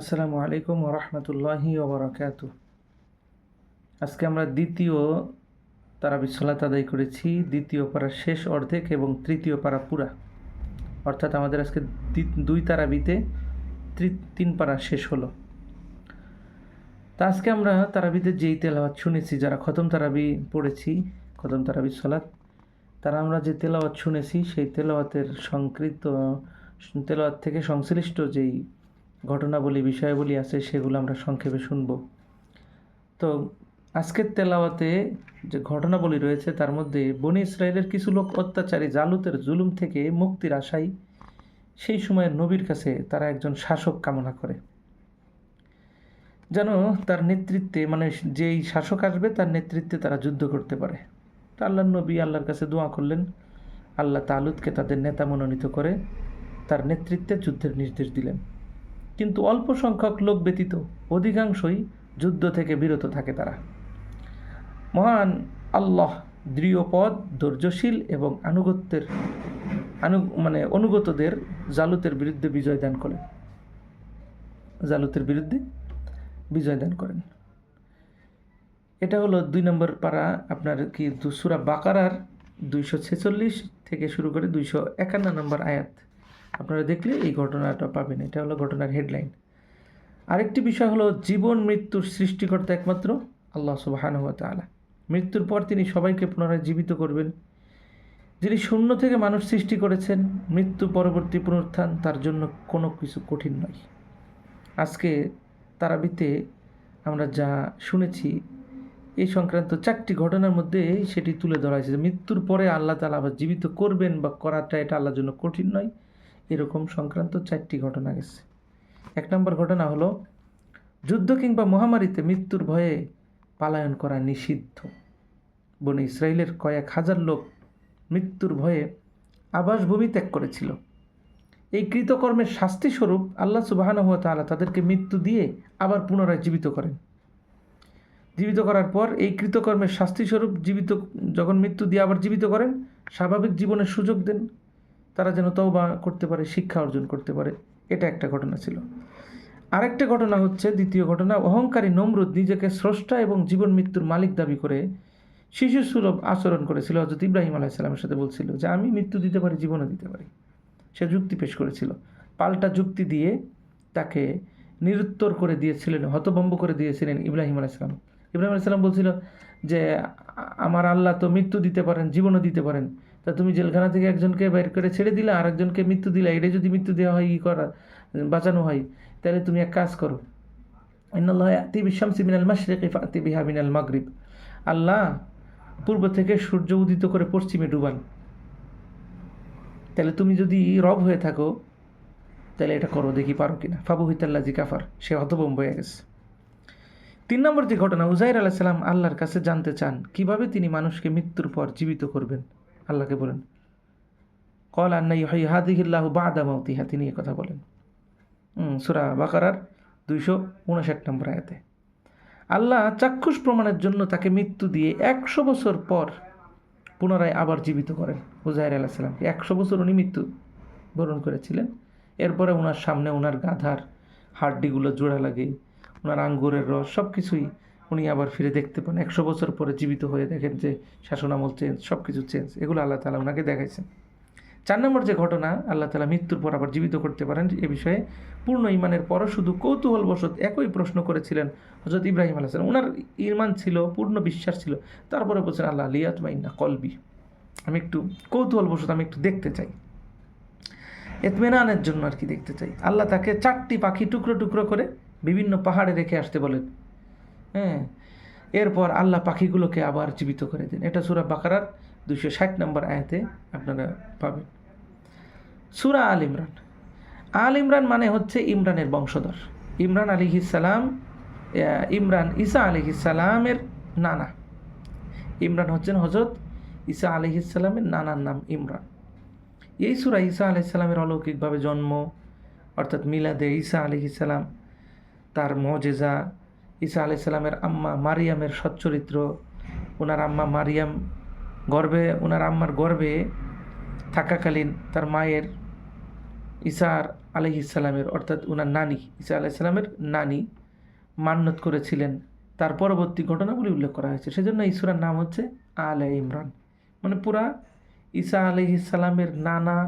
আসসালামু আলাইকুম ওরহমতুল্লাহি ওবরাকাত আজকে আমরা দ্বিতীয় তারাবি সালাত আদায় করেছি, দ্বিতীয় পারা শেষ অর্ধেক এবং তৃতীয় পারা পুরা। অর্থাৎ আমাদের আজকে দুই তারাবিতে তিন পারা শেষ হলো। তা আজকে আমরা তারাবিতে যেই তেলাওয়াত শুনেছি, যারা খতম তারাবি পড়েছি, খতম তারাবি সালাত, তারা আমরা যে তেলাওয়াত শুনেছি, সেই তেলাওয়াতের সংকৃত, তেলাওয়াত থেকে সংশ্লিষ্ট যেই ঘটনাবলী, বিষয়াবলী আছে, সেগুলো আমরা সংক্ষেপে শুনব। তো আজকের তেলাওয়াতে যে ঘটনাবলী রয়েছে, তার মধ্যে বনি ইসরায়েলের কিছু লোক অত্যাচারী জালুতের জুলুম থেকে মুক্তির আশায় সেই সময় নবীর কাছে তারা একজন শাসক কামনা করে। যেন তার নেতৃত্বে মানে যেই শাসক আসবে, তার নেতৃত্বে তারা যুদ্ধ করতে পারে। তো আল্লাহ নবী আল্লাহর কাছে দোয়া করলেন। আল্লাহ তালুদকে তাদের নেতা মনোনীত করে তার নেতৃত্বে যুদ্ধের নির্দেশ দিলেন। কিন্তু অল্প সংখ্যক লোক ব্যতীত অধিকাংশই যুদ্ধ থেকে বিরত থাকে তারা। মহান আল্লাহ দৃঢ়পদ ধৈর্যশীল এবং আনুগত্যের আনু মানে অনুগতদের জালুতের বিরুদ্ধে বিজয় দান করেন। জালুতের বিরুদ্ধে বিজয় দান করেন। এটা হলো দুই নম্বর পারা আপনার কি সুরা বাকারার দুইশো ছেচল্লিশ থেকে শুরু করে দুইশো একান্ন নম্বর আয়াত। আপনারা দেখলে এই ঘটনাটা পাবেন। এটা হলো ঘটনার হেডলাইন আরেকটি বিষয় হলো, জীবন মৃত্যুর সৃষ্টিকর্তা একমাত্র আল্লাহ সুবাহানুয়া তালা মৃত্যুর পর তিনি সবাইকে পুনরায় জীবিত করবেন। যিনি শূন্য থেকে মানুষ সৃষ্টি করেছেন, মৃত্যু পরবর্তী পুনরুত্থান তার জন্য কোনো কিছু কঠিন নয়। আজকে তারাবিতে আমরা যা শুনেছি, এই সংক্রান্ত চারটি ঘটনার মধ্যে সেটি তুলে ধরা হয়েছে মৃত্যুর পরে আল্লাহ তালা আবার জীবিত করবেন বা করাটা এটা আল্লাহর জন্য কঠিন নয়। এরকম সংক্রান্ত চারটি ঘটনা গেছে। এক নম্বর ঘটনা হলো, যুদ্ধ কিংবা মহামারীতে মৃত্যুর ভয়ে পালায়ন করা নিষিদ্ধ। বনে ইসরায়েলের কয়েক হাজার লোক মৃত্যুর ভয়ে আবাসভূমি ত্যাগ করেছিল। এই কৃতকর্মের শাস্তিস্বরূপ আল্লাহ সুবাহানুয়া তাআলা তাদেরকে মৃত্যু দিয়ে আবার পুনরায় জীবিত করেন। জীবিত করার পর এই কৃতকর্মের শাস্তিস্বরূপ জীবিত, যখন মৃত্যু দিয়ে আবার জীবিত করেন, স্বাভাবিক জীবনের সুযোগ দেন। তারা যেন তওবা করতে পারে, শিক্ষা অর্জন করতে পারে, এটা একটা ঘটনা ছিল। আরেকটা ঘটনা হচ্ছে, দ্বিতীয় ঘটনা, অহংকারী নমরুদ নিজেকে স্রষ্টা এবং জীবন মৃত্যুর মালিক দাবি করে শিশু সুলভ আচরণ করেছিল। হজরত ইব্রাহিম আলাইসাল্লামের সাথে বলছিল যে, আমি মৃত্যু দিতে পারি, জীবনও দিতে পারি। সে যুক্তি পেশ করেছিল। পাল্টা যুক্তি দিয়ে তাকে নিরুত্তর করে দিয়েছিলেন, হতভম্ব করে দিয়েছিলেন ইব্রাহিম আলাইসালাম ইব্রাহিম আলাইসালাম বলছিল যে, আমার আল্লাহ তো মৃত্যু দিতে পারেন, জীবনও দিতে পারেন। তা তুমি জেলখানা থেকে একজনকে বের করে ছেড়ে দিলে আর একজনকে মৃত্যু দিলে এটা যদি মৃত্যু দেওয়া হয়, ই করা, বাঁচানো হয়, তাহলে তুমি এক কাজ করো। মাগরিব। আল্লাহ পূর্ব থেকে সূর্য উদিত করে পশ্চিমে ডুবান। তাহলে তুমি যদি রব হয়ে থাকো, তাহলে এটা করো, দেখি পারো কিনা। ফাবু হিতাল্লা জি কাফার, সে হতবম্ব হয়ে গেছে। তিন নম্বর যে ঘটনা উজাইর আলাহ সাল্লাম আল্লাহর কাছে জানতে চান, কীভাবে তিনি মানুষকে মৃত্যুর পর জীবিত করবেন? আল্লাহকে বলেন। কল আন্না ইহাই হাদিহিল্লাহ বাদা মৌতিহা তিনি এ কথা বলেন। সুরা বাকারার দুইশো উনষাট নম্বর আয়াতে। আল্লাহ চাক্ষুষ প্রমাণের জন্য তাকে মৃত্যু দিয়ে একশো বছর পর পুনরায় আবার জীবিত করেন হুজাইর আলাহ সাল্লামকে একশো বছর উনি মৃত্যু বরণ করেছিলেন। এরপরে ওনার সামনে ওনার গাধার হাড্ডিগুলো জোড়া লাগে ওনার আঙ্গুরের রস সব কিছুই উনি আবার ফিরে দেখতে পান। একশো বছর পরে জীবিত হয়ে দেখেন যে শাসনামল চেঞ্জ সব কিছু চেঞ্জ। এগুলো আল্লাহ তালা ওনাকে দেখাইছেন। চার নম্বর যে ঘটনা, আল্লাহ তালা মৃত্যুর পর আবার জীবিত করতে পারেন, এ বিষয়ে পূর্ণ ইমানের পরও শুধু কৌতূহলবশত একই প্রশ্ন করেছিলেন হজরত ইব্রাহিম আলাহ সালাম। ওনার ইমান ছিল, পূর্ণ বিশ্বাস ছিল। তারপরে বলছেন, আল্লাহ লিয়াত মাইন্না কলবি। আমি একটু কৌতূহলবশত আমি একটু দেখতে চাই। এতমেনানের জন্য আর কি দেখতে চাই। আল্লাহ তাকে চারটি পাখি টুকরো টুকরো করে বিভিন্ন পাহাড়ে রেখে আসতে বলেন। হ্যাঁ। এরপর আল্লাহ পাখিগুলোকে আবার জীবিত করে দেন। এটা সুরা বাকারার দুশো ষাট নম্বর আয়াতে আপনারা পাবেন। সুরা আল ইমরান। আল ইমরান মানে হচ্ছে ইমরানের বংশধর। ইমরান আলিহিসাল্লাম ইমরান ইসা ঈসা আলিহিসাল্লামের নানা। ইমরান হচ্ছেন হজরত ঈসা আলিহিসাল্লামের নানার নাম ইমরান। এই সুরা ঈসা আলাইসাল্লামের অলৌকিকভাবে জন্ম, অর্থাৎ মিলাদে ঈসা আলিহিসাল্লাম তার মজেজা ঈসা আলাইসাল্লামের আম্মা মারিয়ামের সচ্চরিত্র। ওনার আম্মা মারিয়াম গর্বে ওনার আম্মার গর্বে থাকাকালীন তার মায়ের ঈসার আলহ ইসলামের অর্থাৎ ওনার নানি, ঈসা আলাইসাল্লামের নানি মান্যত করেছিলেন। তার পরবর্তী ঘটনাগুলি উল্লেখ করা হয়েছে। সেজন্য সুরার নাম হচ্ছে আলে ইমরান। মানে পুরা ঈসা আলহ ইসলামের নানা,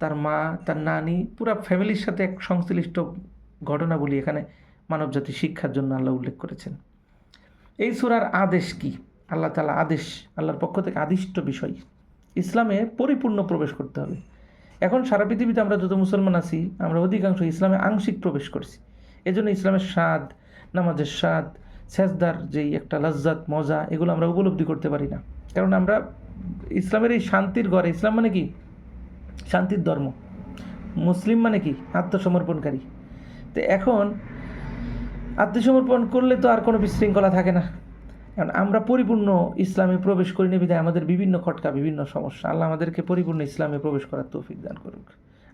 তার মা, তার নানি, পুরা ফ্যামিলির সাথে এক সংশ্লিষ্ট ঘটনাগুলি এখানে মানবজাতির শিক্ষার জন্য আল্লাহ উল্লেখ করেছেন। এই সুরার আদেশ কি? আল্লাহ তালা আদেশ, আল্লাহর পক্ষ থেকে আদিষ্ট বিষয়। ইসলামে পরিপূর্ণ প্রবেশ করতে হবে। এখন সারা পৃথিবীতে আমরা যত মুসলমান আছি, আমরা অধিকাংশ ইসলামে আংশিক প্রবেশ করছি। এজন্য ইসলামের স্বাদ, নামাজের স্বাদ, সেজদার যেই একটা লজ্জাত মজা, এগুলো আমরা উপলব্ধি করতে পারি না। কারণ আমরা ইসলামের এই শান্তির ঘরে, ইসলাম মানে কি? শান্তির ধর্ম। মুসলিম মানে কি? আত্মসমর্পণকারী। তো এখন আত্মসমর্পণ করলে তো আর কোনো বিশৃঙ্খলা থাকে না। কারণ আমরা পরিপূর্ণ ইসলামে প্রবেশ করি না বিধায় আমাদের বিভিন্ন খটকা, বিভিন্ন সমস্যা। আল্লাহ আমাদেরকে পরিপূর্ণ ইসলামে প্রবেশ করার তৌফিক দান করুক।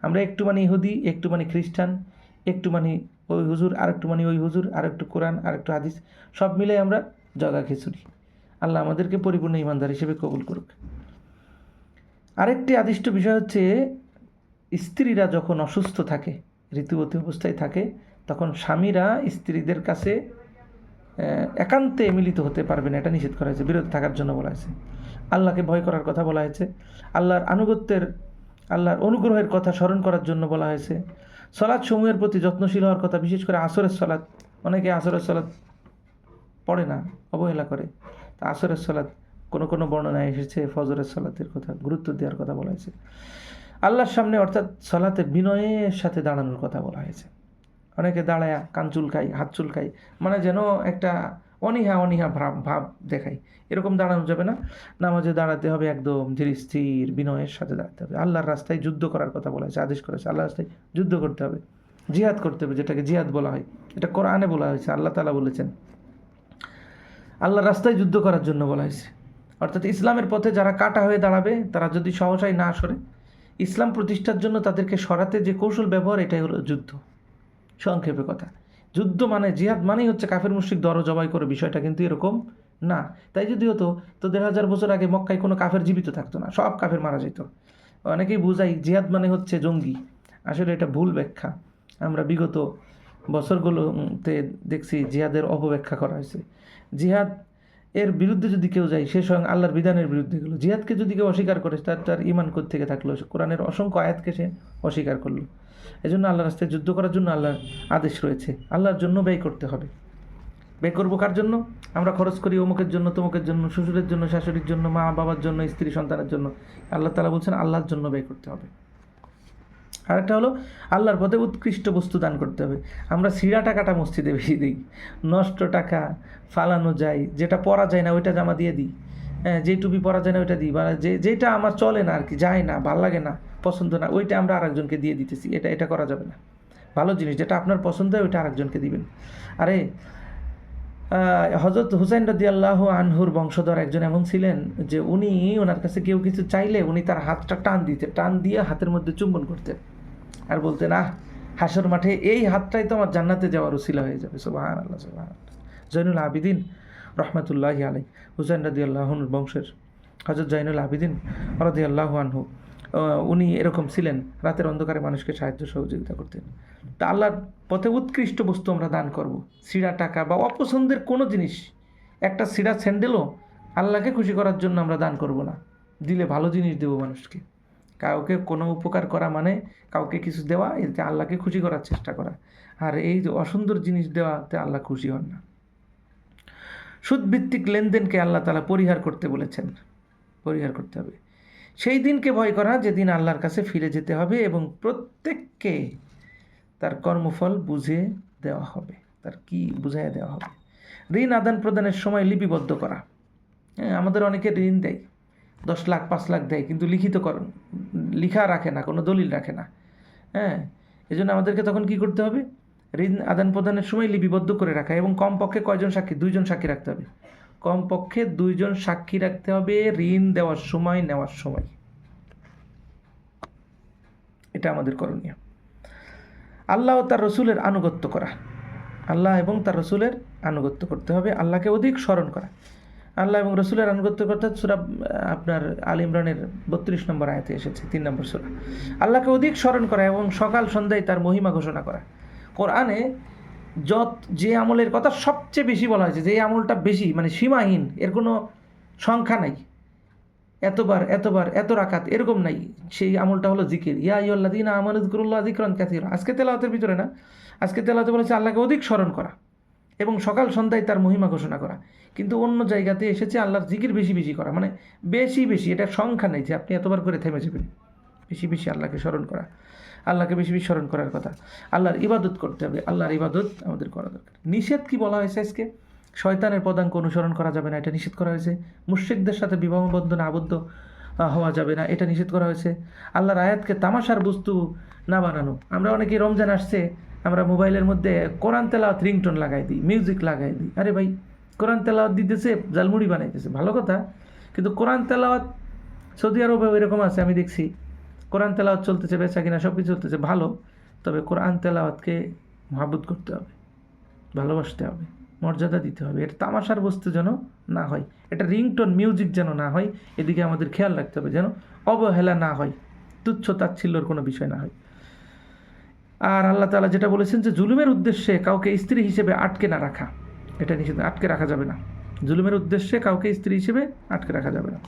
আমরা একটু মানে ইহুদি একটু মানে খ্রিস্টান একটু মানে ওই হুজুর আর একটু মানে ওই হুজুর আর একটু কোরআন আর একটু হাদিস, সব মিলে আমরা জগা খিচুড়ি। আল্লাহ আমাদেরকে পরিপূর্ণ ইমানদার হিসেবে কবুল করুক। আরেকটি আদিষ্ট বিষয় হচ্ছে, স্ত্রীরা যখন অসুস্থ থাকে, ঋতুবতী অবস্থায় থাকে তখন স্বামীরা স্ত্রীদের কাছে একান্তে মিলিত হতে পারবে না এটা নিষেধ করা হয়েছে বিরত থাকার জন্য বলা হয়েছে। আল্লাহকে ভয় করার কথা বলা হয়েছে। আল্লাহর আনুগত্যের, আল্লাহর অনুগ্রহের কথা স্মরণ করার জন্য বলা হয়েছে। সলাৎ সমূহের প্রতি যত্নশীল হওয়ার কথা, বিশেষ করে আসরের সলাৎ। অনেকে আসরের সলাৎ পড়ে না, অবহেলা করে। তা আসরের সলাৎ কোনো কোনো বর্ণনায় এসেছে, ফজরের সলাতের কথা, গুরুত্ব দেওয়ার কথা বলা হয়েছে। আল্লাহর সামনে অর্থাৎ সলাতে বিনয়ের সাথে দাঁড়ানোর কথা বলা হয়েছে। অনেকে দাঁড়ায় কান চুলকাই হাত চুলকাই মানে যেন একটা অনীহা অনীহা ভাব ভাব দেখাই এরকম দাঁড়ানো যাবে না। নামাজে দাঁড়াতে হবে একদম ধীর, স্থির বিনয়ের সাথে দাঁড়াতে হবে। আল্লাহর রাস্তায় যুদ্ধ করার কথা বলা হয়েছে আদেশ করেছে। আল্লাহর রাস্তায় যুদ্ধ করতে হবে। জিহাদ করতে হবে, যেটাকে জিহাদ বলা হয়। এটা কোরআনে বলা হয়েছে, আল্লাহ তালা বলেছেন। আল্লাহর রাস্তায় যুদ্ধ করার জন্য বলা হয়েছে। অর্থাৎ ইসলামের পথে যারা কাটা হয়ে দাঁড়াবে, তারা যদি সহসায় না সরে, ইসলাম প্রতিষ্ঠার জন্য তাদেরকে সরাতে যে কৌশল ব্যবহার, এটাই হলো যুদ্ধ। সংক্ষেপে কথা। যুদ্ধ মানে জিহাদ মানেই হচ্ছে কাফের মুশ্রিক দর জবাই করে, বিষয়টা কিন্তু এরকম না। তাই যদি হতো তো দেড় হাজার বছর আগে মক্কায় কোনো কাফের জীবিত থাকতো না, সব কাফের মারা যেত। অনেকেই বুঝাই জিহাদ মানে হচ্ছে জঙ্গি। আসলে এটা ভুল ব্যাখ্যা। আমরা বিগত বছরগুলোতে দেখছি জিহাদের অপব্যাখ্যা করা হয়েছে। জিহাদ এর বিরুদ্ধে যদি কেউ যায়, সে স্বয়ং আল্লাহর বিধানের বিরুদ্ধে গেলো। জিহাদকে যদি কেউ অস্বীকার করে, তার তার ইমান থেকে থাকল? কোরআনের অসংখ্য আয়াতকে সে অস্বীকার করল। এজন্য আল্লাহর রাস্তায় যুদ্ধ করার জন্য আল্লাহর আদেশ রয়েছে। আল্লাহর জন্য ব্যয় করতে হবে। ব্যয় করব কার জন্য? আমরা খরচ করি অমুকের জন্য, তমুকের জন্য, শ্বশুরের জন্য, শাশুড়ির জন্য, মা বাবার জন্য, স্ত্রী সন্তানের জন্য। আল্লাহ তালা বলছেন আল্লাহর জন্য ব্যয় করতে হবে। আরেকটা হলো আল্লাহর পথে উৎকৃষ্ট বস্তু দান করতে হবে। আমরা সিরা টাকাটা মসজিদে বেশি দিই। নষ্ট টাকা, ফালানো যায়, যেটা পরা যায় না, ওইটা জামা দিয়ে দিই। হ্যাঁ যেই টুপি পরা যায় না, ওইটা দিই। বা যে, যেটা আমার চলে না আর কি, যায় না, ভালো লাগে না, পছন্দ না, ওইটা আমরা আরেকজনকে দিয়ে দিতেছি। এটা এটা করা যাবে না। ভালো জিনিস, যেটা আপনার পছন্দ হয়, ওইটা আরেকজনকে দিবেন। আরে হজরত হুসাইন রদি আল্লাহ আনহুর বংশধর একজন এমন ছিলেন যে উনি ওনার কাছে কেউ কিছু চাইলে উনি তার হাতটা টান দিতেন টান দিয়ে হাতের মধ্যে চুম্বন করতেন। আর বলতেন, আহ, হাসর মাঠে এই হাতটাই তো আমার জান্নাতে যাওয়ার উসিলা হয়ে যাবে। সোবাহান আল্লাহ জৈনুল আবিদিন রহমতুল্লাহ আলাই হুসাইন রাদি আল্লাহনুর বংশের হজরত জৈনুল আবিদিন রদি আল্লাহ আনহু উনি এরকম ছিলেন, রাতের অন্ধকারে মানুষকে সাহায্য সহযোগিতা করতেন। তা আল্লাহর পথে উৎকৃষ্ট বস্তু আমরা দান করব। সিরা, টাকা বা অপছন্দের কোনো জিনিস, একটা সিরা, স্যান্ডেলও আল্লাহকে খুশি করার জন্য আমরা দান করব না। দিলে ভালো জিনিস দেবো মানুষকে। কাউকে কোনো উপকার করা মানে কাউকে কিছু দেওয়া, এতে আল্লাহকে খুশি করার চেষ্টা করা। আর এই যে অসুন্দর জিনিস দেওয়াতে আল্লাহ খুশি হন না। সুদভিত্তিক লেনদেনকে আল্লাহ তালা পরিহার করতে বলেছেন। পরিহার করতে হবে। সেই দিনকে ভয় করা, যেদিন আল্লাহর কাছে ফিরে যেতে হবে এবং প্রত্যেককে তার কর্মফল বুঝে দেওয়া হবে, তার কি বুঝাই দেওয়া হবে। ঋণ আদান প্রদানের সময় লিপিবদ্ধ করা। হ্যাঁ আমাদের অনেকে ঋণ দেয়, দশ লাখ, পাঁচ লাখ দেয়, কিন্তু লিখিত কর, লিখা রাখে না, কোনো দলিল রাখে না। হ্যাঁ এই জন্য আমাদেরকে তখন কি করতে হবে? ঋণ আদান প্রদানের সময় লিপিবদ্ধ করে রাখা এবং কমপক্ষে কয়জন সাক্ষী? দুইজন সাক্ষী রাখতে হবে। কমপক্ষে দুইজন সাক্ষী রাখতে হবে ঋণ দেওয়ার সময়, নেওয়ার সময়। এটা আমাদের করণীয়। আল্লাহ ও তার রসুলের আনুগত্য করা। আল্লাহ এবং তার রসুলের আনুগত্য করতে হবে, আল্লাহকে অধিক স্মরণ করা। আল্লাহ এবং রসুলের আনুগত্য করতে সুরা, আপনার আল ইমরানের বত্রিশ নম্বর আয়তে এসেছে, তিন নম্বর সুরা। আল্লাহকে অধিক স্মরণ করা এবং সকাল সন্ধ্যায় তার মহিমা ঘোষণা করা। কোরআনে যত যে আমলের কথা সবচেয়ে বেশি বলা হয়েছে, যে আমলটা বেশি মানে সীমাহীন, এর কোনো সংখ্যা নাই। এতবার এতবার, এত রাকাত, এরকম নাই। সেই আমলটা হলো জিকির। ইয়া ইয়ল্লাদিন আমানুদ্দুরুল্লাহ জিকরন কাথির আজকে তেলাওয়াতের ভিতরে না, আজকে তেলাওয়াতে বলেছে আল্লাহকে অধিক স্মরণ করা এবং সকাল সন্ধ্যায় তার মহিমা ঘোষণা করা। কিন্তু অন্য জায়গাতে এসেছে আল্লাহর জিকির বেশি বেশি করা মানে বেশি বেশি এটা সংখ্যা নেই যে আপনি এতবার করে থেমে যাবেন। বেশি বেশি আল্লাহকে স্মরণ করা। আল্লাহকে বেশি বেশি স্মরণ করার কথা। আল্লাহর ইবাদত করতে হবে। আল্লাহর ইবাদত আমাদের করা দরকার। নিষেধ কি বলা হয়েছে আজকে? শয়তানের পদাঙ্ক অনুসরণ করা যাবে না, এটা নিষেধ করা হয়েছে। মুশ্রিকদের সাথে বিবাহ বন্ধনে আবদ্ধ হওয়া যাবে না, এটা নিষেধ করা হয়েছে। আল্লাহর আয়াতকে তামাশার বস্তু না বানানো। আমরা অনেকেই রমজান আসছে, আমরা মোবাইলের মধ্যে কোরআন তেলাওয়াত রিংটোন লাগাই দিই, মিউজিক লাগাই দিই। আরে ভাই, কোরআন তেলাওয়াত দিতেছে জালমুড়ি বানাইতেছে। ভালো কথা, কিন্তু কোরআন তেলাওয়াত সৌদি আরবে এরকম আছে, আমি দেখছি। কোরআন তেলাওয়াত চলতেছে, বেচা কিনা সব কিছু চলতেছে, ভালো। তবে কোরআন তেলাওয়াতকে মহাবুত করতে হবে, ভালোবাসতে হবে, মর্যাদা দিতে হবে। এটা তামাশার বস্তু যেন না হয়, এটা রিংটোন মিউজিক যেন না হয়, এদিকে আমাদের খেয়াল রাখতে হবে যেন অবহেলা না হয়, তুচ্ছ তাচ্ছিল্যর কোনো বিষয় না হয়। আর আল্লাহ তাআলা যেটা বলেছেন যে, জুলুমের উদ্দেশ্যে কাউকে স্ত্রী হিসেবে আটকে না রাখা, এটা নিষেধ, আটকে রাখা যাবে না। জুলুমের উদ্দেশ্যে কাউকে স্ত্রী হিসেবে আটকে রাখা যাবে না।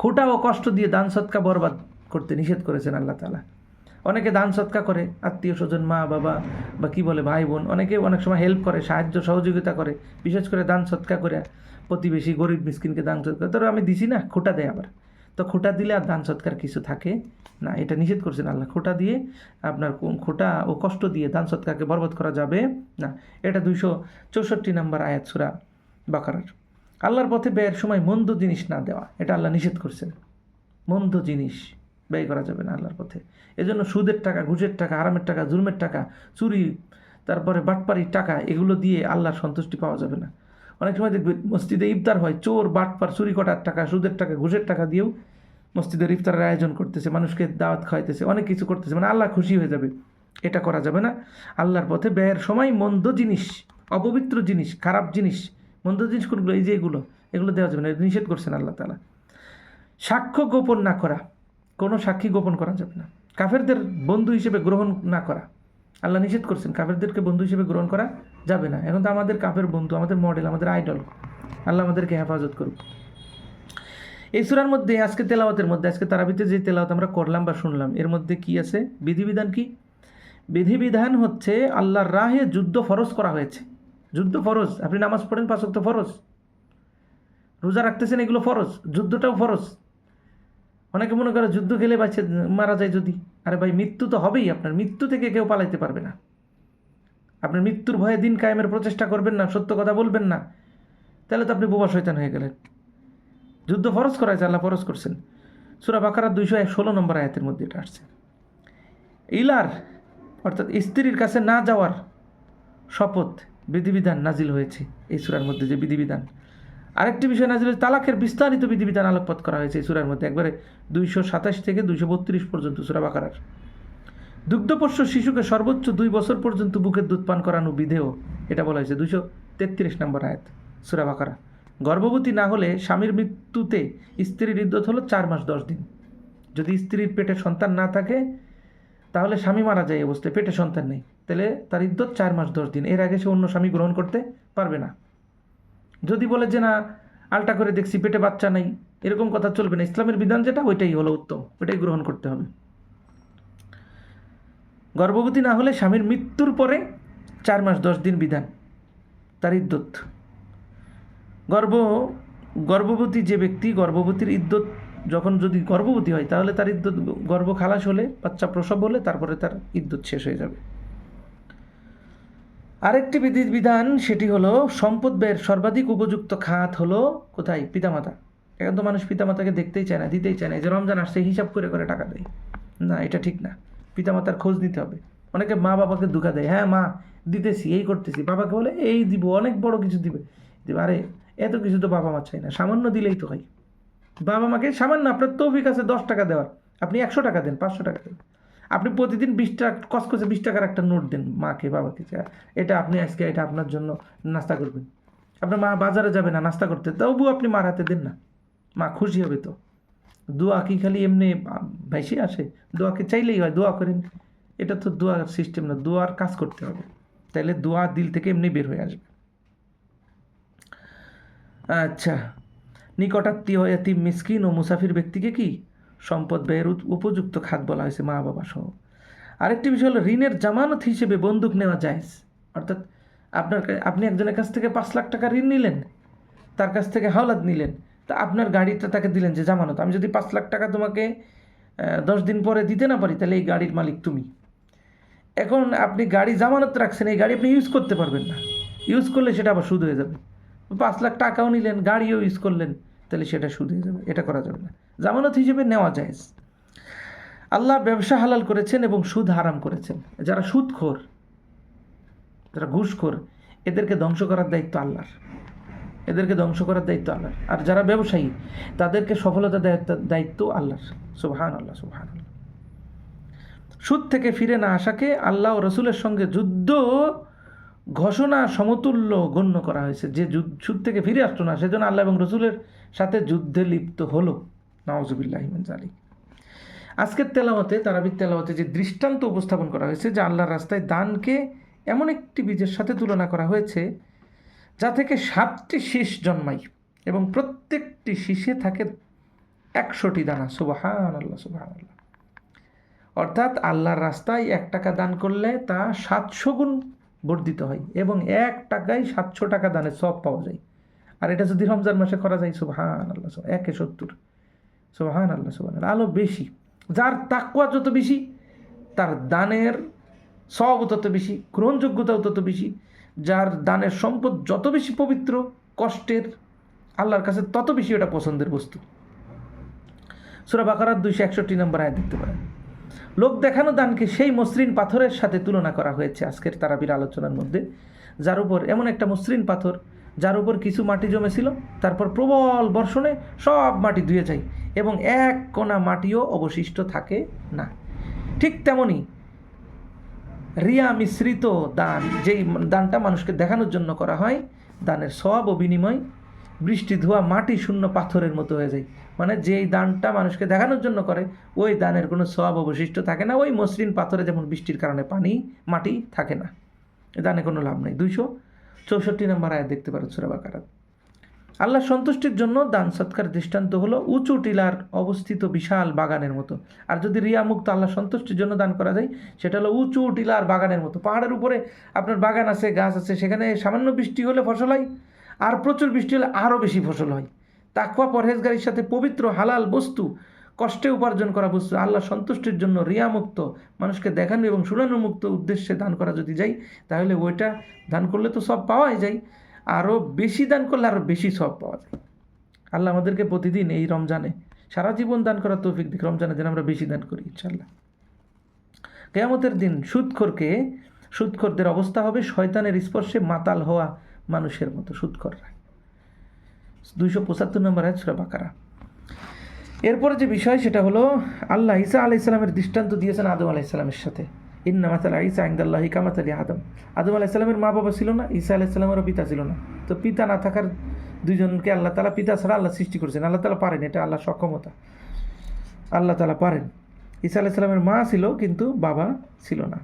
খোটা ও কষ্ট দিয়ে দান সৎকা বরবাদ করতে নিষেধ করেছেন আল্লাহ তালা অনেকে দান সৎকা করে, আত্মীয় স্বজন, মা, বাবা বা কী বলে ভাই, বোন, অনেকে অনেক সময় হেল্প করে, সাহায্য, সহযোগিতা করে, বিশেষ করে দান সৎকা করে প্রতিবেশী গরিব মিসকিনকে দান সৎকার ধরো আমি দিছি না, খোটা দেয় আবার। তো খোটা দিলে আর দান সৎকার কিছু থাকে না, এটা নিষেধ করছেন আল্লাহ। খোটা দিয়ে আপনার খোটা ও কষ্ট দিয়ে দান সৎকারকে বরবাদ করা যাবে না। এটা দুইশো চৌষট্টি নম্বর আয়াত সুরা বাকারার। আল্লাহর পথে ব্যয়ের সময় মন্দ জিনিস না দেওয়া, এটা আল্লাহ নিষেধ করছেন। মন্দ জিনিস। ব্যয় করা যাবে না আল্লাহর পথে। এজন্য সুদের টাকা, ঘুষের টাকা আরামের টাকা, জুলমের টাকা, চুরি, তারপরে বাটপাড়ির টাকা, এগুলো দিয়ে আল্লাহর সন্তুষ্টি পাওয়া যাবে না। অনেক সময় দেখবে মসজিদে ইফতার হয়, চোর, বাটপার, চুরি কটার টাকা, সুদের টাকা, ঘুষের টাকা দিয়েও মসজিদের ইফতারের আয়োজন করতেছে, মানুষকে দাওয়াত খাওয়াইতেছে, অনেক কিছু করতেছে মানে আল্লাহ খুশি হয়ে যাবে। এটা করা যাবে না। আল্লাহর পথে ব্যয়ের সময় মন্দ জিনিস, অপবিত্র জিনিস, খারাপ জিনিস, মন্দ জিনিস কোনগুলো? এই যে এগুলো এগুলো দেওয়া যাবে না নিষেধ করছেন আল্লাহ তালা সাক্ষ্য গোপন না করা। কোনো সাক্ষী গোপন করা যাবে না। কাফেরদের বন্ধু হিসেবে গ্রহণ না করা। আল্লাহ নিষেধ করছেন, কাফেরদেরকে বন্ধু হিসেবে গ্রহণ করা যাবে না। এখন তো আমাদের কাফের বন্ধু, আমাদের মডেল আমাদের আইডল আল্লাহ আমাদেরকে হেফাজত করুক। এই সুরার মধ্যে, আজকে তেলাওয়াতের মধ্যে, আজকে তারাবিতে যে তেলাওয়াত আমরা করলাম বা শুনলাম, এর মধ্যে কি আছে? বিধিবিধান কি? বিধিবিধান হচ্ছে আল্লাহর রাহে যুদ্ধ ফরজ করা হয়েছে। যুদ্ধ ফরজ। আপনি নামাজ পড়েন পাঁচক ফরজ। রোজা রাখতেছেন, এগুলো ফরজ। যুদ্ধটাও ফরজ। অনেকে মনে করে যুদ্ধ খেলে বাঁচে, মারা যায় যদি। আরে ভাই, মৃত্যু তো হবেই আপনার। মৃত্যু থেকে কেউ পালাইতে পারবে না। আপনার মৃত্যুর ভয়ে দিন কায়েমের প্রচেষ্টা করবেন না, সত্য কথা বলবেন না। তাহলে তো আপনি বোবা শৈতান হয়ে গেলেন। যুদ্ধ ফরজ করা হয়েছে আল্লাহ ফরজ করছেন। সুরা বাকারার দুইশো ষোলো নম্বর আয়াতের মধ্যে এটা আসছে। ইলার, অর্থাৎ স্ত্রীর কাছে না যাওয়ার শপথ বিধিবিধান নাজিল হয়েছে এই সুরার মধ্যে যে বিধিবিধান। আরেকটি বিষয় নাজিল তালাকের বিস্তারিত বিধিবিধান আলোকপাত করা হয়েছে এই সুরার মধ্যে। একবারে দুইশো সাতাশ থেকে দুইশো বত্রিশ পর্যন্ত সুরা বাকারার। দুগ্ধপোষ্য শিশুকে সর্বোচ্চ দুই বছর পর্যন্ত বুকের দুধ পান করানো বিধেয়, এটা বলা হয়েছে দুইশো তেত্রিশ নম্বর আয়াত, সুরা বাকারা। গর্ভবতী না হলে স্বামীর মৃত্যুতে স্ত্রীর ইদ্যত হলো চার মাস দশ দিন। যদি স্ত্রীর পেটে সন্তান না থাকে, তাহলে স্বামী মারা যায় অবস্থায়, পেটে সন্তান নেই। তাহলে তার ইদ্যত চার মাস দশ দিন। এর আগে সে অন্য স্বামী গ্রহণ করতে পারবে না। যদি বলে যে না, আলটা করে দেখছি পেটে বাচ্চা নেই, এরকম কথা চলবে না। ইসলামের বিধান যেটা, ওইটাই হলো উত্তম, ওইটাই গ্রহণ করতে হবে। গর্ভবতী না হলে স্বামীর মৃত্যুর পরে চার মাস দশ দিন বিধান, তার ইদ্যত। গর্ভ, গর্ভবতী যে ব্যক্তি, গর্ভবতীর ইদ্যত যখন যদি গর্ভবতী হয়, তাহলে তার ইদ্যত, গর্ভ খালাস হলে, বাচ্চা প্রসব হলে, তারপরে তার ইদ্যত শেষ হয়ে যাবে। আরেকটি বিধি বিধান সেটি হলো, সম্পদ ব্যয়ের সর্বাধিক উপযুক্ত খাত হলো কোথায়? পিতামাতা। এখন তো মানুষ পিতামাতাকে দেখতেই চায় না, দিতেই চায় না। যে রমজান আসছে হিসাব করে করে টাকা দেয়। না, এটা ঠিক না। পিতামাতার খোঁজ নিতে হবে। অনেকে মা বাবাকে দুঃখা দেয় হ্যাঁ মা, দিতেছি, এই করতেছি। বাবাকে বলে, এই দিব, অনেক বড় কিছু দিবে। দিবে আরে, এত কিছু তো বাবা মা চাই না, সামান্য দিলেই তো হয়। বাবা মাকে সামান্য আপনার তৌফিক আছে দশ টাকা দেওয়ার। আপনি একশো টাকা দেন, পাঁচশো টাকা দেন। আপনি প্রতিদিন বিশ টাকা, কসকসে বিশ টাকার একটা নোট দেন মাকে, বাবাকে এটা আপনি আজকে, এটা আপনার জন্য নাস্তা করবেন। আপনার মা বাজারে যাবে না, নাস্তা করতে। তবু আপনি মার হাতে দেন না। মা খুশি হবে তো। দোয়া কি খালি এমনি ভাইসে আসে? দোয়াকে চাইলেই হয়, দোয়া করেন। এটা তো দোয়ার সিস্টেম না, দোয়ার কাজ করতে হবে। তাইলে দোয়া দিল থেকে এমনি বের হয়ে আসবে। আচ্ছা নিকটাত্মীয়, এতিম, মিসকিন ও মুসাফির ব্যক্তিকে কি সম্পদ ব্যয়ের উপযুক্ত খাত বলা হয়েছে মা বাবা সহ। আরেকটি বিষয় হলো, ঋণের জামানত হিসেবে বন্দুক নেওয়া যায় অর্থাৎ আপনার আপনি একজনের কাছ থেকে পাঁচ লাখ টাকা ঋণ নিলেন, তার কাছ থেকে হাওলাত নিলেন, তা আপনার গাড়িটা তাকে দিলেন যে জামানত। আমি যদি পাঁচ লাখ টাকা তোমাকে দশ দিন পরে দিতে না পারি, তাহলে এই গাড়ির মালিক তুমি। এখন আপনি গাড়ি জামানত রাখছেন, এই গাড়ি আপনি ইউজ করতে পারবেন না। ইউজ করলে সেটা আবার সুদ হয়ে যাবে। পাঁচ লাখ টাকাও নিলেন, গাড়িও ইউজ করলেন। তাহলে সেটা সুদ হয়ে যাবে, এটা করা যাবে না। জামানত হিসেবে নেওয়া যায় আল্লাহ ব্যবসা হালাল করেছেন এবং সুদ হারাম করেছেন। যারা সুদখোর, যারা ঘুষখোর, এদেরকে ধ্বংস করার দায়িত্ব আল্লাহর। এদেরকে ধ্বংস করার দায়িত্ব আল্লাহর। আর যারা ব্যবসায়ী, তাদেরকে সফলতা দায়িত্ব আল্লাহর। সুবহান আল্লাহ সুবহান আল্লাহ সুদ থেকে ফিরে না আসাকে আল্লাহ ও রসুলের সঙ্গে যুদ্ধ ঘোষণা সমতুল্য গণ্য করা হয়েছে। যে সুদ থেকে ফিরে আসতো না, সেজন্য আল্লাহ এবং রসুলের সাথে যুদ্ধে লিপ্ত হলো নওয়াজুবিল্লাহিমিন জালিক। আজকের তেলাওয়াতে, তারাবির তেলাওয়াতে যে দৃষ্টান্ত উপস্থাপন করা হয়েছে, যে আল্লাহর রাস্তায় দানকে এমন একটি বীজের সাথে তুলনা করা হয়েছে, যা থেকে সাতটি শীষ জন্মায় এবং প্রত্যেকটি শীষে থাকে একশোটি দানা। সুবাহান আল্লাহ সুবাহান আল্লাহ অর্থাৎ আল্লাহর রাস্তায় এক টাকা দান করলে তা সাতশো গুণ বর্ধিত হয় এবং এক টাকায় সাতশো টাকা দানের সব পাওয়া যায়। আর এটা যদি রমজান মাসে করা যায় সুবাহান আল্লাহ একে সত্তর। সুবাহান আল্লাহ সুবাহান আলো বেশি। যার তাকুয়া যত বেশি, তার দানের সব তত বেশি, গ্রহণযোগ্যতাও তত বেশি, যার দানের সম্পদ যত বেশি পবিত্র, কষ্টের, আল্লাহর কাছে তত বেশি ওটা পছন্দের বস্তু। সুরা বাকারার দুইশো একষট্টি নম্বর আয় দেখতে পারেন। লোক দেখানো দানকে সেই মসৃণ পাথরের সাথে তুলনা করা হয়েছে আজকের তারাবির আলোচনার মধ্যে, যার উপর এমন একটা মসৃণ পাথর যার উপর কিছু মাটি জমেছিল, তারপর প্রবল বর্ষণে সব মাটি ধুয়ে যায় এবং এক কোনা মাটিও অবশিষ্ট থাকে না। ঠিক তেমনই রিয়া মিশ্রিত দান, যেই দানটা মানুষকে দেখানোর জন্য করা হয়, দানের সব ও বিনিময় বৃষ্টি ধোয়া মাটি শূন্য পাথরের মতো হয়ে যায়। মানে যেই দানটা মানুষকে দেখানোর জন্য করে, ওই দানের কোনো সব অবশিষ্ট থাকে না। ওই মসৃণ পাথরে যেমন বৃষ্টির কারণে পানি, মাটি থাকে না। দানে কোনো লাভ নেই। দুইশো চৌষট্টি নম্বর আয় দেখতে পারো সুরাবাকারাত আল্লাহ সন্তুষ্টির জন্য দান, সৎকার, দৃষ্টান্ত হলো উঁচু টিলার অবস্থিত বিশাল বাগানের মতো। আর যদি রিয়া মুক্ত আল্লাহ সন্তুষ্টির জন্য দান করা যায়, সেটা হলো উঁচু টিলার বাগানের মতো। পাহাড়ের উপরে আপনার বাগান আছে, গাছ আছে, সেখানে সামান্য বৃষ্টি হলে ফসল হয়, আর প্রচুর বৃষ্টি হলে আরও বেশি ফসল হয়। তাকওয়া পরহেজগারির সাথে পবিত্র হালাল বস্তু কষ্টে উপার্জন করা বস্তু। আল্লাহ সন্তুষ্টির জন্য রিয়ামুক্ত, মানুষকে দেখানো এবং শুনানো মুক্ত উদ্দেশ্যে দান করা যদি যাই, তাহলে ওইটা দান করলে তো সব পাওয়াই যায়। আরও বেশি দান করলে আরও বেশি সব পাওয়া যায়। আল্লাহ আমাদেরকে প্রতিদিন এই রমজানে সারা জীবন দান করার তৌফিক দিক। রমজানে যেন আমরা বেশি দান করি ইনশাল্লাহ কেয়ামতের দিন সুদখোরকে সুদখোরদের অবস্থা হবে শয়তানের স্পর্শে মাতাল হওয়া মানুষের মতো সুদখোররা দুইশো পঁচাত্তর নম্বর আছে সুরা বাকারা। এরপরে যে বিষয় সেটা হলো, আল্লাহ ঈসা আলাহ ইসলামের দৃষ্টান্ত দিয়েছেন আদম আলাহ ইসলামের সাথে। ইন্না মাতাল ঈসা আইন্দাল্লাহি কামাত আলী আদম। আদম আলাহ ইসলামের মা বাবা ছিল না, ঈসা আলাহ ইসলামেরও পিতা ছিল না। তো পিতা না থাকার দুজনকে আল্লাহ তালা পিতা ছাড়া আল্লাহ সৃষ্টি করেছেন। আল্লাহ তালা পারেন, এটা আল্লাহ সক্ষমতা। আল্লাহ তালা পারেন। ঈসা আলাহ ইসলামের মা ছিল, কিন্তু বাবা ছিল না।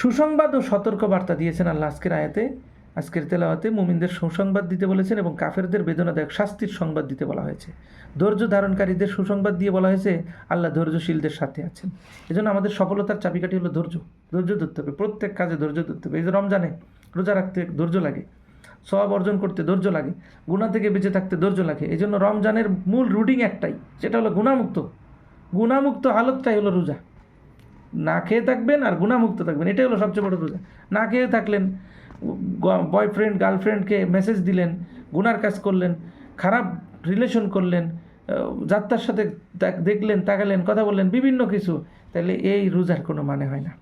সুসংবাদ ও সতর্ক বার্তা দিয়েছেন আল্লাহ আজকের আয়াতে। আজকের তেলাওয়াতে মুমিনদের সুসংবাদ দিতে বলেছেন এবং কাফেরদের বেদনাদায়ক শাস্তির সংবাদ দিতে বলা হয়েছে। ধৈর্য ধারণকারীদের সুসংবাদ দিয়ে বলা হয়েছে, আল্লাহ ধৈর্যশীলদের সাথে আছেন। এজন্য আমাদের সফলতার চাবিকাঠি হলো ধৈর্য। ধৈর্য ধরতে হবে। প্রত্যেক কাজে ধৈর্য ধরতে হবে। এই যে রমজানে রোজা রাখতে ধৈর্য লাগে সব অর্জন করতে ধৈর্য লাগে গুণা থেকে বেঁচে থাকতে ধৈর্য লাগে। এই জন্য রমজানের মূল রুটিং একটাই, সেটা হলো গুণামুক্ত গুণামুক্ত হালতটাই হলো রোজা। না খেয়ে থাকবেন আর গুণামুক্ত থাকবেন, এটাই হলো সবচেয়ে বড় রোজা। না খেয়ে থাকলেন বয়ফ্রেন্ড গার্লফ্রেন্ডকে মেসেজ দিলেন, গুনার কাজ করলেন, খারাপ রিলেশন করলেন যাত্রার সাথে দেখলেন, তাকালেন, কথা বললেন, বিভিন্ন কিছু। তাহলে এই রোজার কোনো মানে হয় না।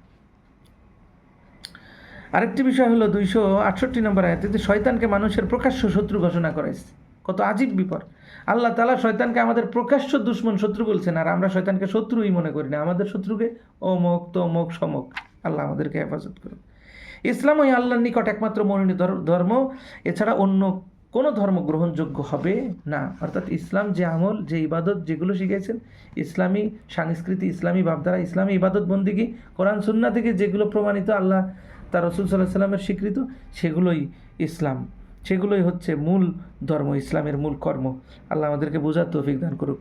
আরেকটি বিষয় হলো দুইশো আটষট্টি নম্বর আয়াতে যে শয়তানকে মানুষের প্রকাশ্য শত্রু ঘোষণা করেছে কত আজীব বিপদ। আল্লাহ তালা শয়তানকে আমাদের প্রকাশ্য দুশ্মন শত্রু বলছেন, আর আমরা শয়তানকে শত্রুই মনে করি না। আমাদের শত্রুকে অমুক, তমুক, সমক। আল্লাহ আমাদেরকে হেফাজত করুন ইসলাম ওই আল্লাহর নিকট একমাত্র মনোনীত ধর- ধর্ম। এছাড়া অন্য কোনো ধর্ম গ্রহণযোগ্য হবে না। অর্থাৎ ইসলাম যে আমল, যে ইবাদত যেগুলো শিখেছেন ইসলামী সংস্কৃতি, ইসলামী ভাবধারা, ইসলামী ইবাদত বন্দিগি কোরআন সুন্না থেকে যেগুলো প্রমাণিত আল্লাহ, তার রসুল সাল্লাহ সাল্লামের স্বীকৃত, সেগুলোই ইসলাম। সেগুলোই হচ্ছে মূল ধর্ম, ইসলামের মূল কর্ম। আল্লাহ আমাদেরকে বোঝার তৌফিক দান করুক।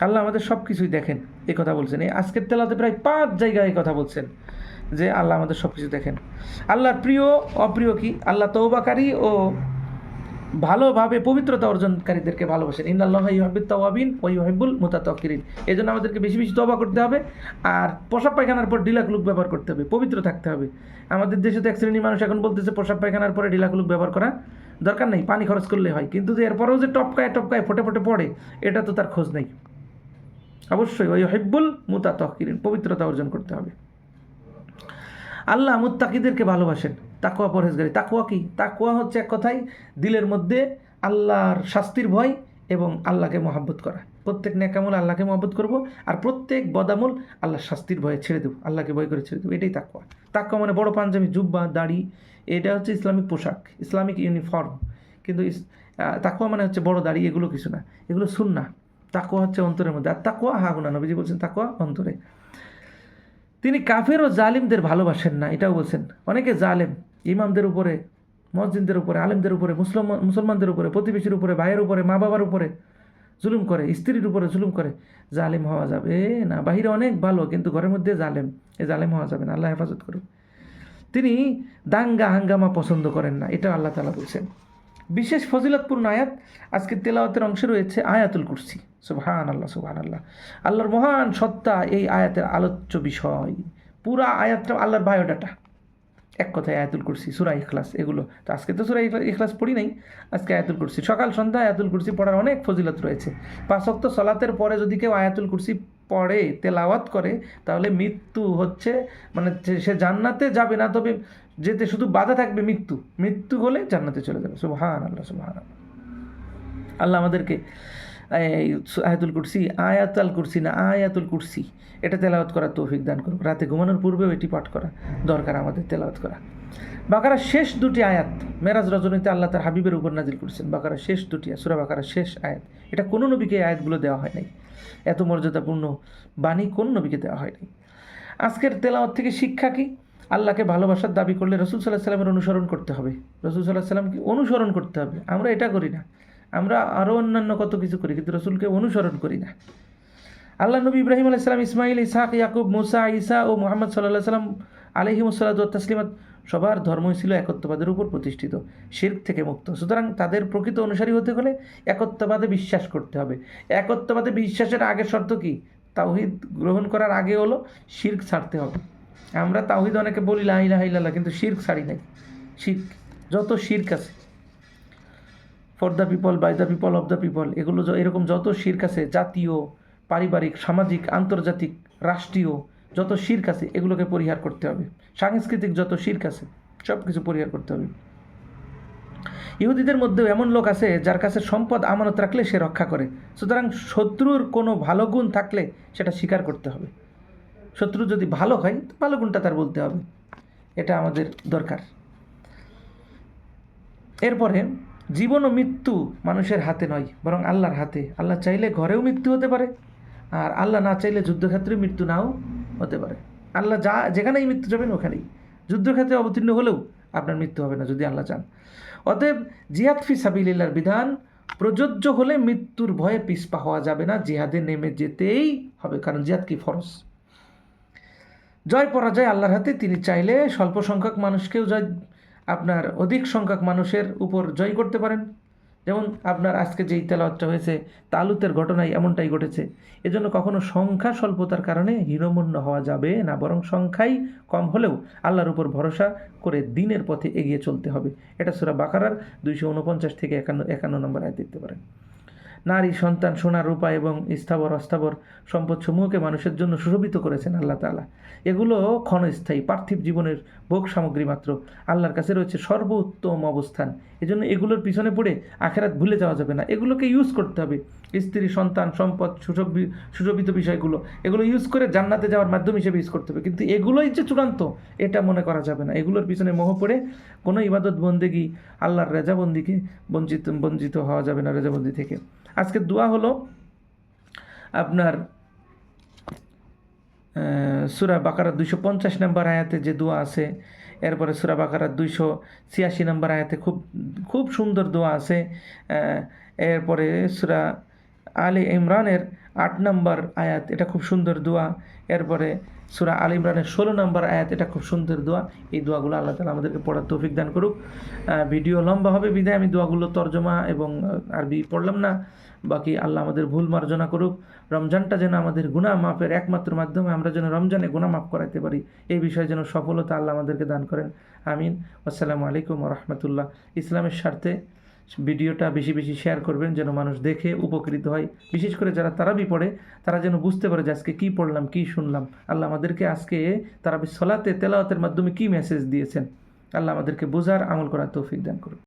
আল্লাহ আমাদের সব কিছুই দেখেন এই কথা বলছেন। এই আজকের তেলাতে প্রায় পাঁচ জায়গায় কথা বলছেন। যে আল্লাহ আমাদের সব কিছু দেখেন। আল্লাহর প্রিয়, অপ্রিয় কি? আল্লাহ তৌবাকারী ও ভালোভাবে পবিত্রতা অর্জনকারীদেরকে ভালোবাসেন। ইন্দাল্লাহ ইহাবিদ তাওয়াবিন ও ইহাবুল মুতাতকিরিন। এই জন্য আমাদেরকে বেশি বেশি তবা করতে হবে আর পোশাক পায়খানার পর ঢিলাকুলুক ব্যবহার করতে হবে, পবিত্র থাকতে হবে। আমাদের দেশে তো এক শ্রেণির মানুষ এখন বলতেছে পোশাক পায়খানার পরে ঢিলাকুলুক ব্যবহার করা দরকার নেই, পানি খরচ করলে হয়। কিন্তু যে এরপরেও যে টপকায় টপকায় ফোটে ফোটে পড়ে, এটা তো তার খোঁজ নেই। অবশ্যই ওই হেব্বুল মুতা তহকিরিন পবিত্রতা অর্জন করতে হবে। আল্লাহ মুত্তাকিদেরকে ভালোবাসেন। তাকুয়া পরহেজগারি। তাকুয়া কি? তাকুয়া হচ্ছে এক কথায় দিলের মধ্যে আল্লাহর শাস্তির ভয় এবং আল্লাহকে মহাব্বত করা। প্রত্যেক নেকামূল আল্লাহকে মহাব্বত করব আর প্রত্যেক বদামূল আল্লাহর শাস্তির ভয়ে ছেড়ে দেবো, আল্লাহকে ভয় করে ছেড়ে দেবো। এটাই তাকুয়া তাকুয়া মানে বড় পাঞ্জাবি, জুব্বা, দাড়ি, এটা হচ্ছে ইসলামিক পোশাক, ইসলামিক ইউনিফর্ম। কিন্তু তাকুয়া মানে হচ্ছে বড় দাড়ি, এগুলো কিছু না। এগুলো সুন্না তাকুয়া হচ্ছে অন্তরের মধ্যে। আর তাকুয়া হাগুনা নবীজি বলছেন তাকুয়া অন্তরে। তিনি কাফের ও জালিমদের ভালোবাসেন না, এটাও বলছেন। অনেকে জালেম, ইমামদের উপরে, মসজিদদের উপরে, আলেমদের উপরে মুসলমান মুসলমানদের উপরে, প্রতিবেশীর উপরে, ভাইয়ের উপরে মা বাবার উপরে জুলুম করে, স্ত্রীর উপরে জুলুম করে, জালেম হওয়া যাবে না। বাহিরে অনেক ভালো, কিন্তু ঘরের মধ্যে জালেম, এ জালেম হওয়া যাবে না, আল্লাহ হেফাজত করুন তিনি দাঙ্গা হাঙ্গামা পছন্দ করেন না, এটা আল্লাহ তালা বলছেন। বিশেষ ফজিলতপূর্ণ আয়াত। আজকে তেলাওয়াতের অংশে রয়েছে আয়াতুল কুরসি। সুবহান আল্লাহ সুবহান আল্লাহ আল্লাহর মহান সত্তা এই আয়াতের আলোচ্য বিষয়। পুরা আয়াতটা আল্লাহর বায়োডাটা। এক কথায় আয়াতুল কুরসি, সুরা ইখলাস, এগুলো। তো আজকে তো সুরা ইখলা- ইখলাস পড়ি নাই, আজকে আয়াতুল কুরসি। সকাল সন্ধ্যা আয়াতুল কুরসি পড়ার অনেক ফজিলত রয়েছে। পাঁচক্ত সলাতের পরে যদি কেউ আয়াতুল কুরসি পড়ে, তেলাওয়াত করে, তাহলে মৃত্যু হচ্ছে মানে সে জান্নাতে যাবে না। তবে যেতে শুধু বাধা থাকবে মৃত্যু। মৃত্যু হলে জান্নাতে চলে যাবে। সুবহান আল্লাহ সুবহান আল্লাহ আল্লাহ আমাদেরকে আয়াতুল কুরসি, আয়াতাল কুরসি না, আয়াতুল কুরসি, এটা তেলাওয়াত করার তৌফিক দান করুক। রাতে ঘুমানোর পূর্বেও এটি পাঠ করা দরকার আমাদের তেলাওয়াত করা। বাকারার শেষ দুটি আয়াত, মেরাজ রজনীতে আল্লাহ তার হাবিবের উপর নাজিল করেছেন। বাকারার শেষ দুটি সুরা বাকারার শেষ আয়াত। এটা কোনো নবীকে আয়াতগুলো দেওয়া হয় নাই। এত মর্যাদাপূর্ণ বাণী কোন নবীকে দেওয়া হয় নাই। আজকের তেলাওয়াত থেকে শিক্ষা কি? আল্লাহকে ভালোবাসার দাবি করলে রসুল সাল্লাহ সাল্লামের অনুসরণ করতে হবে। রসুল সাল্লাহ সাল্লামকে অনুসরণ করতে হবে। আমরা এটা করি না। আমরা আরও অন্যান্য কত কিছু করি, কিন্তু রসুলকে অনুসরণ করি না। আল্লাহ নবী ইব্রাহিম আলাইসালাম ইসমাইল ইসাক ইয়াকুব, মুসা, ঈসা ও মোহাম্মদ সাল্লাহ সাল্লাম আলহিমসাল্লাদ তাসলিমাত সবার ধর্মই ছিল একত্ববাদের উপর প্রতিষ্ঠিত, শির্ক থেকে মুক্ত। সুতরাং তাদের প্রকৃত অনুসারী হতে হলে একত্ববাদে বিশ্বাস করতে হবে। একত্ববাদে বিশ্বাসের আগের শর্ত কি? তাওহিদ গ্রহণ করার আগে হলো শির্ক ছাড়তে হবে। আমরা তাওহিদ অনেকে বলি লাইলা হাইলাল্লাহ কিন্তু শির্ক ছাড়ি নাই। শির্ক, যত শির্ক আছে for the people by the people of the people এগুলো এরকম যত শির্ক আছে, জাতীয়, পারিবারিক, সামাজিক, আন্তর্জাতিক, রাষ্ট্রীয়, যত শির্ক আছে, এগুলোকে পরিহার করতে হবে। সাংস্কৃতিক যত শির্ক আছে সব কিছু পরিহার করতে হবে। ইহুদিদের মধ্যেও এমন লোক আছে, যার কাছে সম্পদ, আমানত রাখলে সে রক্ষা করে। সুতরাং শত্রুর কোনো ভালো গুণ থাকলে সেটা স্বীকার করতে হবে। শত্রু যদি ভালো হয়, তো ভালো গুণটা তার বলতে হবে। এটা আমাদের দরকার। এরপরে, জীবন ও মৃত্যু মানুষের হাতে নয়, বরং আল্লাহর হাতে। আল্লাহ চাইলে ঘরেও মৃত্যু হতে পারে, আর আল্লাহ না চাইলে যুদ্ধক্ষেত্রে মৃত্যু নাও হতে পারে। আল্লাহ যা, যেখানেই মৃত্যু যাবেন ওখানেই। যুদ্ধক্ষেত্রে অবতীর্ণ হলেও আপনার মৃত্যু হবে না, যদি আল্লাহ চান। অতএব, জিহাদ ফি সাবিলিল্লার বিধান, প্রযোজ্য হলে মৃত্যুর ভয়ে পিছপা হওয়া যাবে না, জিহাদে নেমে যেতেই হবে, কারণ জিহাদ কি ফরজ? জয় পরাজয় আল্লাহর হাতে, তিনি চাইলে স্বল্প সংখ্যক মানুষকেও জয়, আপনার অধিক সংখ্যক মানুষের উপর জয় করতে পারেন। যেমন আপনার আজকে যেই তেলাওয়াতটা হয়েছে, তালুতের ঘটনায় এমনটাই ঘটেছে। এজন্য কখনো সংখ্যা স্বল্পতার কারণে হীনমন্য হওয়া যাবে না, বরং সংখ্যাই কম হলেও আল্লাহর উপর ভরসা করে দিনের পথে এগিয়ে চলতে হবে। এটা সুরা বাকারার দুইশো উনপঞ্চাশ থেকে একান্ন একান্ন নম্বর আয় দেখতে পারেন। নারী, সন্তান, সোনা, রূপা এবং স্থাবর, অস্থাবর সম্পদ সমূহকে মানুষের জন্য সুশোভিত করেছেন আল্লাহ তালা এগুলো ক্ষণস্থায়ী, পার্থিব জীবনের ভোগ সামগ্রী মাত্র। আল্লাহর কাছে রয়েছে সর্বোত্তম অবস্থান। এজন্য এগুলোর পিছনে পড়ে আখেরাত ভুলে যাওয়া যাবে না। এগুলোকে ইউজ করতে হবে। স্ত্রী, সন্তান, সম্পদ সুশোভি- সুশোভিত বিষয়গুলো, এগুলো ইউজ করে জান্নাতে যাওয়ার মাধ্যম হিসেবে ইউজ করতে হবে। কিন্তু এগুলোই যে চূড়ান্ত, এটা মনে করা যাবে না। এগুলোর পিছনে মোহ পড়ে কোনো ইবাদত বন্দেগি আল্লাহর রেজাবন্দিকে বঞ্চিত বঞ্চিত হওয়া যাবে না রেজাবন্দি থেকে। আজকে দোয়া হলো আপনার সুরা বাকারার দুইশো পঞ্চাশ নম্বর আয়াতে যে দোয়া আছে, এরপরে সুরা বাকারার দুইশো ছিয়াশি নম্বর আয়াতে খুব খুব সুন্দর দোয়া আছে এরপরে সুরা আলী ইমরানের আট নম্বর আয়াত, এটা খুব সুন্দর দোয়া। এরপরে সুরা আল ইমরানের ষোলো নম্বর আয়াত, এটা খুব সুন্দর দোয়া। এই দোয়াগুলো আল্লাহ তালা আমাদেরকে পড়ার তৌফিক দান করুক। ভিডিও লম্বা হবে বিদায়। আমি দোয়াগুলো তর্জমা এবং আরবি পড়লাম না। বাকি আল্লাহ আমাদের ভুল মার্জনা করুক। রমজানটা যেন আমাদের গুনাহ মাপের একমাত্র মাধ্যমে আমরা যেন রমজানে গুণা মাফ করাতে পারি, এই বিষয়ে যেন সফলতা আল্লাহ আমাদেরকে দান করেন। আমিন। আসসালামু আলাইকুম রহমতুল্লাহ। ইসলামের স্বার্থে ভিডিওটা বেশি বেশি শেয়ার করবেন যেন মানুষ দেখে উপকৃত হয়। বিশেষ করে যারা তারাবি পড়ে, তারা যেন বুঝতে পারে যে আজকে কী পড়লাম, কী শুনলাম। আল্লাহ আমাদেরকে আজকে তারাবি সলাতে তেলাওয়াতের মাধ্যমে কী মেসেজ দিয়েছেন। আল্লাহ আমাদেরকে বোঝার আমল করার তৌফিক দান করুন।